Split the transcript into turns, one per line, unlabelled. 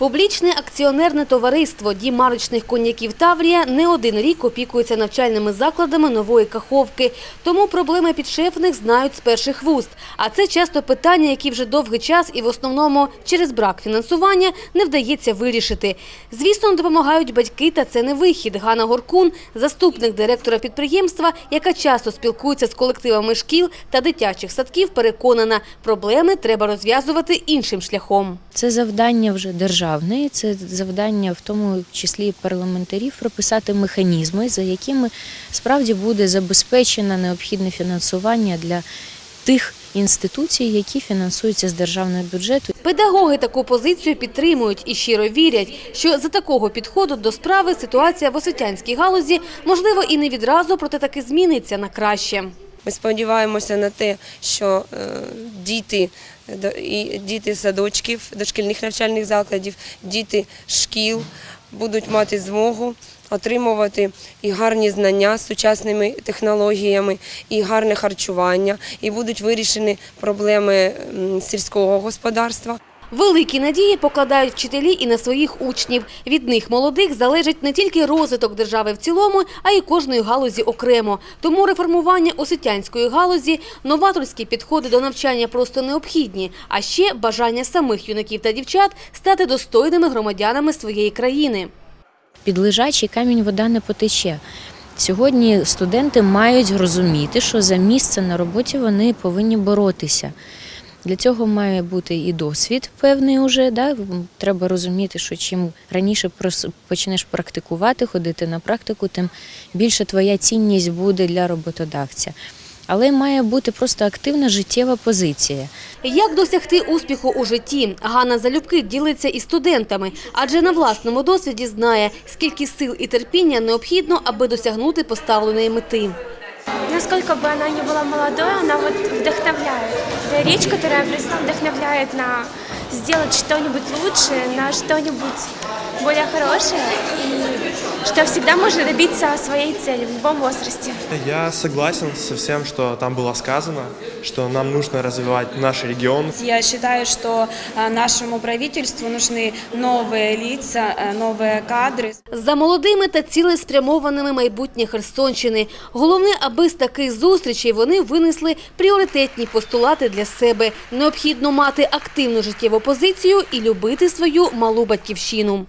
Публічне акціонерне товариство «Дім марочних коньяків Таврія не один рік опікується навчальними закладами нової каховки. Тому проблеми підшефних знають з перших вуст. А це часто питання, які вже довгий час і в основному через брак фінансування не вдається вирішити. Звісно, допомагають батьки, та це не вихід. Ганна Горкун, заступник директора підприємства, яка часто спілкується з колективами шкіл та дитячих садків, переконана, проблеми треба розв'язувати іншим шляхом.
Це завдання вже державне, це завдання в тому числі парламентарів прописати механізми, за якими справді буде забезпечено необхідне фінансування для тих інституцій, які фінансуються з державного бюджету.
Педагоги таку позицію підтримують і щиро вірять, що за такого підходу до справи ситуація в освітянській галузі можливо і не відразу, проте таки зміниться на краще.
Ми сподіваємося на те, що е, діти і діти садочків, дошкільних навчальних закладів, діти шкіл будуть мати змогу отримувати і гарні знання з сучасними технологіями, і гарне харчування, і будуть вирішені проблеми сільського господарства.
Великі надії покладають вчителі і на своїх учнів. Від них молодих залежить не тільки розвиток держави в цілому, а й кожної галузі окремо. Тому реформування освітянської галузі, новаторські підходи до навчання просто необхідні, а ще бажання самих юнаків та дівчат стати достойними громадянами своєї країни.
Під лежачий камінь вода не потече. Сьогодні студенти мають розуміти, що за місце на роботі вони повинні боротися. Для цього має бути і досвід певний уже. Да? Треба розуміти, що чим раніше почнеш практикувати, ходити на практику, тим більше твоя цінність буде для роботодавця. Але має бути просто активна життєва позиція.
Як досягти успіху у житті? Ганна Залюбки ділиться із студентами, адже на власному досвіді знає, скільки сил і терпіння необхідно, аби досягнути поставленої мети
Насколько бы она ни была молодой, она вот вдохновляет. Это речь, которая просто вдохновляет на сделать что-нибудь лучше, на что-нибудь более хорошее, и что всегда можно добиться своей цели в любом возрасте.
Я согласен со всем, что там было сказано, что нам нужно развивать наш регион.
Я считаю, что а, нашему правительству нужны новые лица, а, новые кадры.
За молодими та цілеспрямованими майбутнє Херсонщини. Головне, аби з таких зустрічей вони винесли пріоритетні постулати для себе. Необхідно мати активну життєву позицію і любити свою малу батьківщину.